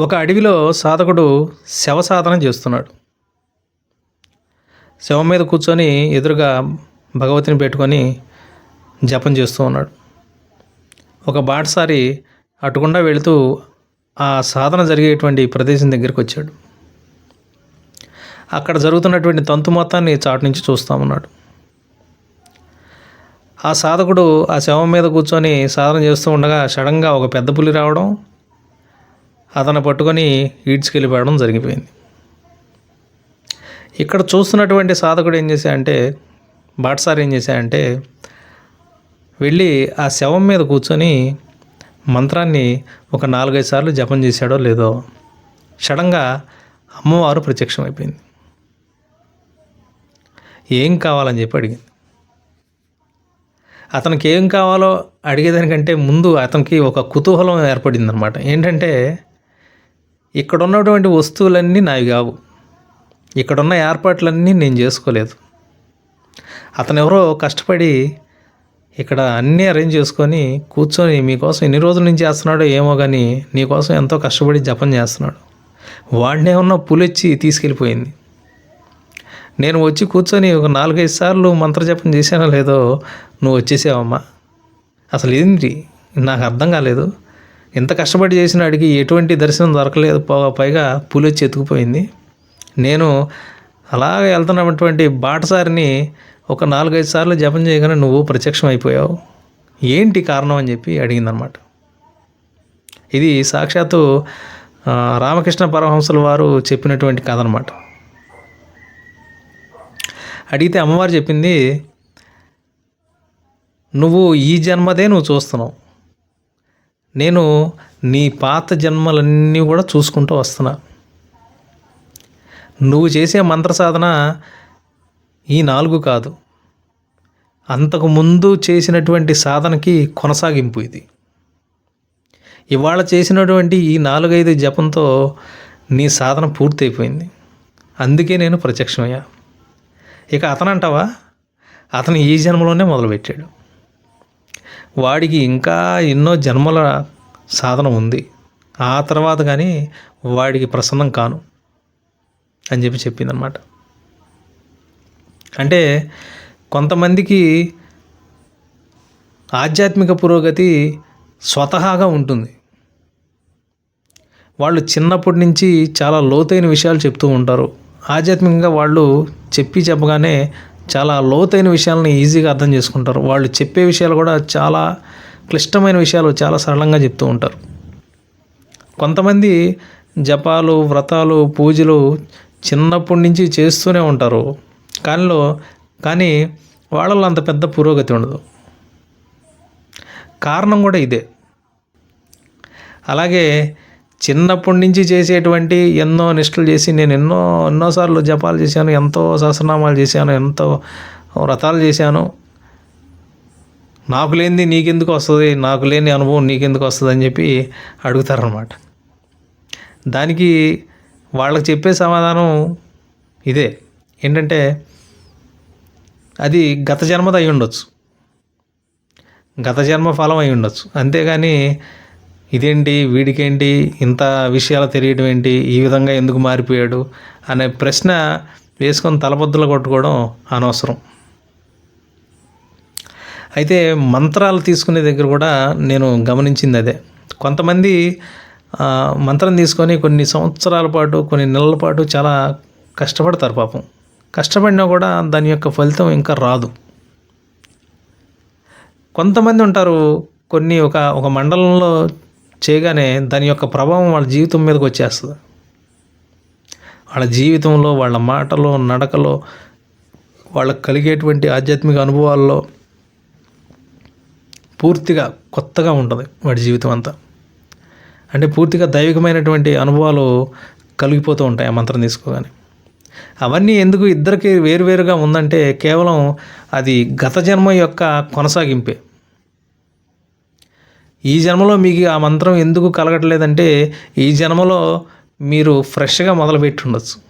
ఒక అడవిలో సాధకుడు శవ సాధన చేస్తున్నాడు. శవం మీద కూర్చొని ఎదురుగా భగవతిని పెట్టుకొని జపం చేస్తూ ఉన్నాడు. ఒక బాటసారి అటుకుండా వెళుతూ ఆ సాధన జరిగేటువంటి ప్రదేశం దగ్గరికి వచ్చాడు. అక్కడ జరుగుతున్నటువంటి తంతు మొత్తాన్ని చాటు నుంచి చూస్తూ ఉన్నాడు. ఆ సాధకుడు ఆ శవం మీద కూర్చొని సాధన చేస్తూ ఉండగా సడన్గా ఒక పెద్ద పులి రావడం అతను పట్టుకొని ఈడ్చుకెళ్ళిపోవడం జరిగిపోయింది. ఇక్కడ చూస్తున్నటువంటి సాధకుడు ఏం చేశాడంటే బాట్సార్ ఏం చేశాడంటే వెళ్ళి ఆ శవం మీద కూర్చొని మంత్రాన్ని ఒక నాలుగైదు సార్లు జపం చేశాడో లేదో సడన్గా అమ్మవారు ప్రత్యక్షమైపోయింది. ఏం కావాలని చెప్పి అడిగింది. అతనికి ఏం కావాలో అడిగేదానికంటే ముందు అతనికి ఒక కుతూహలం ఏర్పడింది అనమాట ఏంటంటే ఇక్కడ ఉన్నటువంటి వస్తువులన్నీ నావి కావు. ఇక్కడున్న ఏర్పాట్లన్నీ నేను చేసుకోలేదు. అతను ఎవరో కష్టపడి ఇక్కడ అన్నీ అరేంజ్ చేసుకొని కూర్చొని మీకోసం ఎన్ని రోజుల నుంచి చేస్తున్నాడో ఏమో కానీ నీకోసం ఎంతో కష్టపడి జపం చేస్తున్నాడు. వాడినే ఉన్న పులిచ్చి తీసుకెళ్ళిపోయింది. నేను వచ్చి కూర్చొని ఒక నాలుగైదు సార్లు మంత్రజపం చేశానో లేదో నువ్వు వచ్చేసావమ్మా. అసలు ఏంటి నాకు అర్థం కాలేదు. ఎంత కష్టపడి చేసిన అడిగి ఎటువంటి దర్శనం దొరకలేదు. పైగా పులి వచ్చి ఎత్తుకుపోయింది. నేను అలాగ వెళ్తున్నటువంటి బాటసారిని ఒక నాలుగైదు సార్లు జపం చేయగానే నువ్వు ప్రత్యక్షం అయిపోయావు. ఏంటి కారణం అని చెప్పి అడిగిందనమాట. ఇది సాక్షాత్తు రామకృష్ణ పరమహంసుల వారు చెప్పినటువంటి కథ అనమాట అడిగితే అమ్మవారు చెప్పింది నువ్వు ఈ జన్మదే నువ్వు చూస్తున్నావు. నేను నీ పాత జన్మలన్నీ కూడా చూసుకుంటూ వస్తున్నా. నువ్వు చేసే మంత్ర సాధన ఈ నాలుగు కాదు. అంతకు ముందు చేసినటువంటి సాధనకి కొనసాగింపు ఇది. ఇవాళ చేసినటువంటి ఈ నాలుగైదు జపంతో నీ సాధన పూర్తయిపోయింది. అందుకే నేను ప్రత్యక్షమయ్యా. ఇక అతనంటావా? అతను ఈ జన్మలోనే మొదలుపెట్టాడు. వాడికి ఇంకా ఎన్నో జన్మల సాధన ఉంది. ఆ తర్వాత కానీ వాడికి ప్రసన్నం కాను అని చెప్పి చెప్పిందనమాట అంటే కొంతమందికి ఆధ్యాత్మిక పురోగతి స్వతహాగా ఉంటుంది. వాళ్ళు చిన్నప్పటి నుంచి చాలా లోతైన విషయాలు చెప్తూ ఉంటారు. ఆధ్యాత్మికంగా వాళ్ళు చెప్పి చెప్పగానే చాలా లోతైన విషయాలను ఈజీగా అర్థం చేసుకుంటారు. వాళ్ళు చెప్పే విషయాలు కూడా చాలా క్లిష్టమైన విషయాలు చాలా సరళంగా చెప్తూ ఉంటారు. కొంతమంది జపాలు వ్రతాలు పూజలు చిన్నప్పటి నుంచి చేస్తూనే ఉంటారు. కానిలో కానీ వాళ్ళలో అంత పెద్ద పురోగతి ఉండదు. కారణం కూడా ఇదే. అలాగే చిన్నప్పటి నుంచి చేసేటువంటి ఎన్నో నిష్ఠలు చేసి నేను ఎన్నో ఎన్నోసార్లు జపాలు చేశాను ఎంతో సహస్రనామాలు చేశాను ఎంతో వ్రతాలు చేశాను. నాకు లేనిది నీకెందుకు వస్తుంది? నాకు లేని అనుభవం నీకెందుకు వస్తుంది అని చెప్పి అడుగుతారనమాట దానికి వాళ్ళకి చెప్పే సమాధానం ఇదే. ఏంటంటే అది గత జన్మది అయి ఉండొచ్చు. గత జన్మ ఫలం అయి ఉండొచ్చు. అంతేగాని ఇదేంటి? వీడికేంటి? ఇంత విషయాలు తెలియడం ఏంటి? ఈ విధంగా ఎందుకు మారిపోయాడు? అనే ప్రశ్న వేసుకొని తలబొద్దులు కొట్టుకోవడం అనవసరం. అయితే మంత్రాలు తీసుకునే దగ్గర కూడా నేను గమనించింది అదే. కొంతమంది మంత్రం తీసుకొని కొన్ని సంవత్సరాల పాటు కొన్ని నెలల పాటు చాలా కష్టపడతారు పాపం. కష్టపడినా కూడా దాని యొక్క ఫలితం ఇంకా రాదు. కొంతమంది ఉంటారు కొన్ని ఒక ఒక మండలంలో చేయగానే దాని యొక్క ప్రభావం వాళ్ళ జీవితం మీదకి వచ్చేస్తుంది. వాళ్ళ జీవితంలో వాళ్ళ మాటలో నడకలో వాళ్ళకి కలిగేటువంటి ఆధ్యాత్మిక అనుభవాల్లో పూర్తిగా కొత్తగా ఉంటుంది వాడి జీవితం అంతా. అంటే పూర్తిగా దైవికమైనటువంటి అనుభవాలు కలిగిపోతూ ఉంటాయి ఆ మంత్రం తీసుకోగానే. అవన్నీ ఎందుకు ఇద్దరికి వేరువేరుగా ఉందంటే కేవలం అది గత జన్మ యొక్క కొనసాగింపే. ఈ జన్మలో మీకు ఆ మంత్రం ఎందుకు కలగట్లేదంటే ఈ జన్మలో మీరు ఫ్రెష్గా మొదలుపెట్టి ఉండొచ్చు.